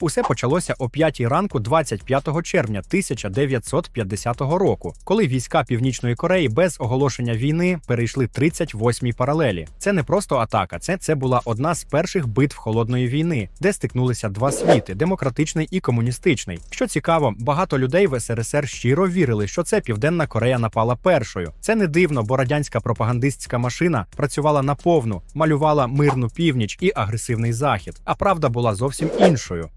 Усе почалося о 5 ранку 25 червня 1950 року, коли війська Північної Кореї без оголошення війни перейшли 38-й паралелі. Це не просто атака, це, це була одна з перших битв холодної війни, де стикнулися два світи демократичний і комуністичний. Що цікаво, багато людей в СРСР щиро вірили, що це Південна Корея напала першою. Це не дивно, бо радянська пропагандистська машина працювала наповну, малювала мирну північ і агресивний захід. А правда була зовсім іншою.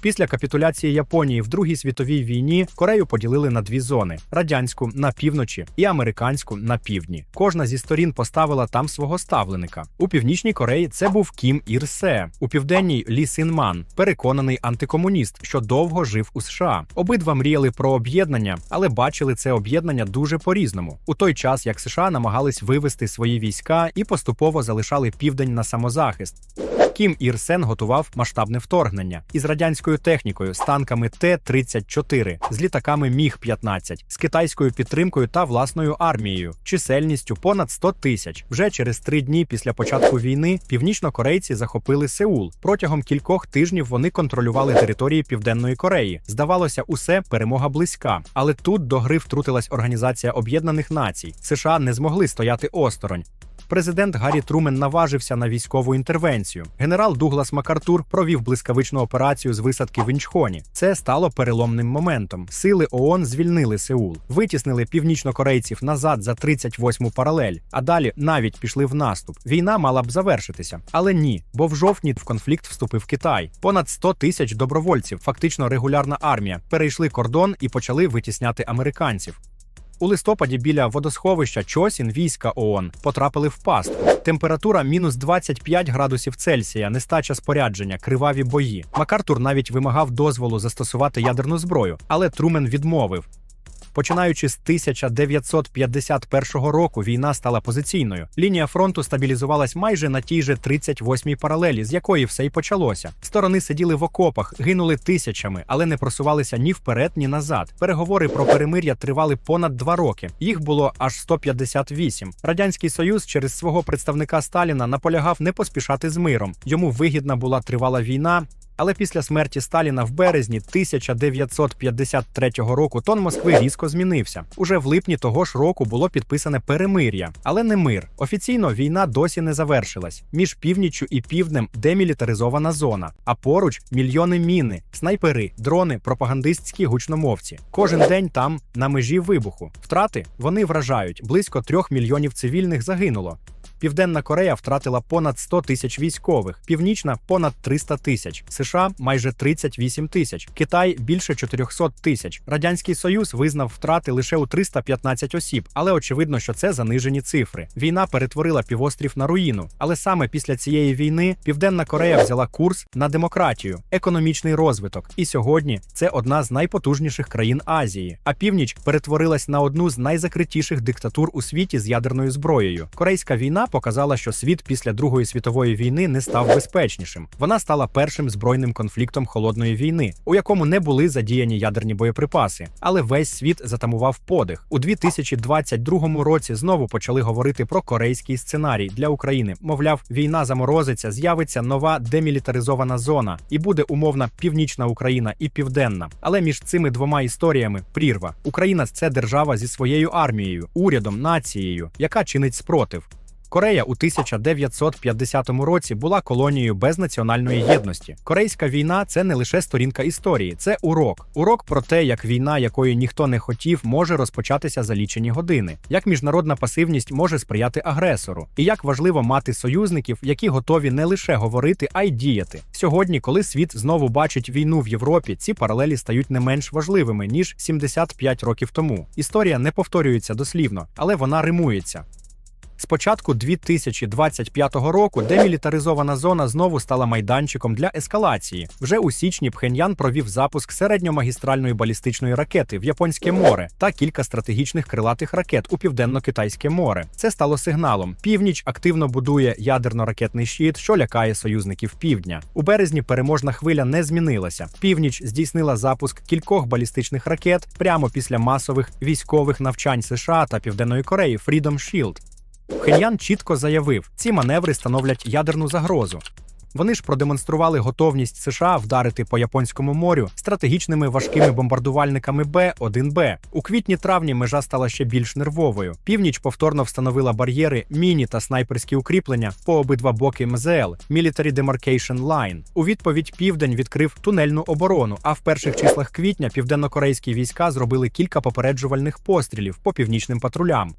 Після капітуляції Японії в Другій світовій війні Корею поділили на дві зони: радянську на півночі і американську на півдні. Кожна зі сторін поставила там свого ставленика. У північній Кореї це був Кім Ір Се, у південній Лі Син Ман, переконаний антикомуніст, що довго жив у США. Обидва мріяли про об'єднання, але бачили це об'єднання дуже по-різному. У той час як США намагались вивести свої війська і поступово залишали південь на самозахист. Кім Ір Сен готував масштабне вторгнення із радянською технікою, з танками Т-34, з літаками Міг-15, з китайською підтримкою та власною армією, чисельністю понад 100 тисяч. Вже через три дні після початку війни північнокорейці захопили Сеул. Протягом кількох тижнів вони контролювали території Південної Кореї. Здавалося, усе перемога близька. Але тут до гри втрутилась Організація Об'єднаних Націй. США не змогли стояти осторонь. Президент Гаррі Трумен наважився на військову інтервенцію. Генерал Дуглас Макартур провів блискавичну операцію з висадки в Інчхоні. Це стало переломним моментом. Сили ООН звільнили Сеул, витіснили північнокорейців назад за 38-му паралель, а далі навіть пішли в наступ. Війна мала б завершитися, але ні, бо в жовтні в конфлікт вступив Китай. Понад 100 тисяч добровольців, фактично регулярна армія, перейшли кордон і почали витісняти американців. У листопаді біля водосховища Чосін війська ООН потрапили в пастку. Температура мінус 25 градусів Цельсія, нестача спорядження, криваві бої. Макартур навіть вимагав дозволу застосувати ядерну зброю, але Трумен відмовив. Починаючи з 1951 року, війна стала позиційною. Лінія фронту стабілізувалась майже на тій же 38-й паралелі, з якої все й почалося. Сторони сиділи в окопах, гинули тисячами, але не просувалися ні вперед, ні назад. Переговори про перемир'я тривали понад два роки. Їх було аж 158. Радянський Союз через свого представника Сталіна наполягав не поспішати з миром. Йому вигідна була тривала війна. Але після смерті Сталіна в березні 1953 року тон Москви різко змінився. Уже в липні того ж року було підписане перемир'я, але не мир. Офіційно війна досі не завершилась. Між північчю і півднем демілітаризована зона, а поруч мільйони міни, снайпери, дрони, пропагандистські гучномовці. Кожен день там на межі вибуху. Втрати вони вражають. Близько трьох мільйонів цивільних загинуло. Південна Корея втратила понад 100 тисяч військових, північна понад 300 тисяч, США майже 38 тисяч, Китай більше 400 тисяч. Радянський Союз визнав втрати лише у 315 осіб, але очевидно, що це занижені цифри. Війна перетворила півострів на руїну. Але саме після цієї війни Південна Корея взяла курс на демократію, економічний розвиток. І сьогодні це одна з найпотужніших країн Азії. А північ перетворилась на одну з найзакритіших диктатур у світі з ядерною зброєю. Корейська війна показала, що світ після Другої світової війни не став безпечнішим. Вона стала першим збройним конфліктом холодної війни, у якому не були задіяні ядерні боєприпаси. Але весь світ затамував подих. У 2022 році знову почали говорити про корейський сценарій для України. Мовляв, війна заморозиться, з'явиться нова демілітаризована зона, і буде умовна північна Україна і південна. Але між цими двома історіями прірва. Україна це держава зі своєю армією, урядом, нацією, яка чинить спротив. Корея у 1950 році була колонією без національної єдності. Корейська війна це не лише сторінка історії, це урок. Урок про те, як війна, якої ніхто не хотів, може розпочатися за лічені години, як міжнародна пасивність може сприяти агресору, і як важливо мати союзників, які готові не лише говорити, а й діяти. Сьогодні, коли світ знову бачить війну в Європі, ці паралелі стають не менш важливими ніж 75 років тому. Історія не повторюється дослівно, але вона римується. З початку 2025 року демілітаризована зона знову стала майданчиком для ескалації. Вже у січні Пхеньян провів запуск середньомагістральної балістичної ракети в Японське море та кілька стратегічних крилатих ракет у південно-китайське море. Це стало сигналом. Північ активно будує ядерно-ракетний щит, що лякає союзників півдня. У березні переможна хвиля не змінилася. Північ здійснила запуск кількох балістичних ракет прямо після масових військових навчань США та Південної Кореї Freedom Shield. Пхеньян чітко заявив, ці маневри становлять ядерну загрозу. Вони ж продемонстрували готовність США вдарити по японському морю стратегічними важкими бомбардувальниками Б-1Б. У квітні-травні межа стала ще більш нервовою. Північ повторно встановила бар'єри, міні та снайперські укріплення по обидва боки МЗЛ Military Demarcation Line. У відповідь південь відкрив тунельну оборону. А в перших числах квітня південнокорейські війська зробили кілька попереджувальних пострілів по північним патрулям.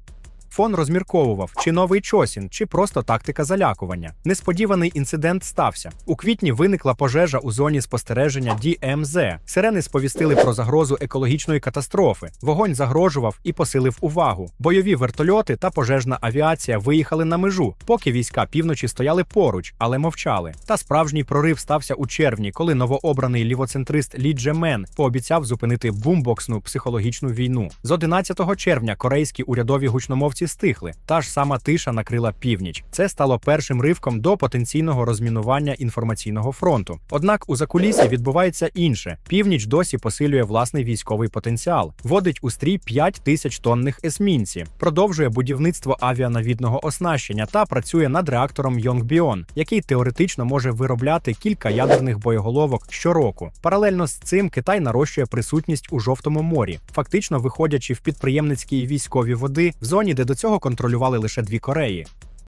Фон розмірковував, чи новий чосін, чи просто тактика залякування. Несподіваний інцидент стався. У квітні виникла пожежа у зоні спостереження DMZ. Сирени сповістили про загрозу екологічної катастрофи. Вогонь загрожував і посилив увагу. Бойові вертольоти та пожежна авіація виїхали на межу, поки війська півночі стояли поруч, але мовчали. Та справжній прорив стався у червні, коли новообраний лівоцентрист Лі Джемен пообіцяв зупинити бумбоксну психологічну війну. З 11 червня корейські урядові гучномовці стихли. Та ж сама тиша накрила північ. Це стало першим ривком до потенційного розмінування інформаційного фронту. Однак у закулісі відбувається інше: північ досі посилює власний військовий потенціал, вводить у стрій 5 тисяч тонних есмінці, продовжує будівництво авіанавідного оснащення та працює над реактором Йонгбіон, який теоретично може виробляти кілька ядерних боєголовок щороку. Паралельно з цим Китай нарощує присутність у жовтому морі, фактично виходячи в підприємницькі і військові води в зоні, де до цього контролювали лише дві Кореї.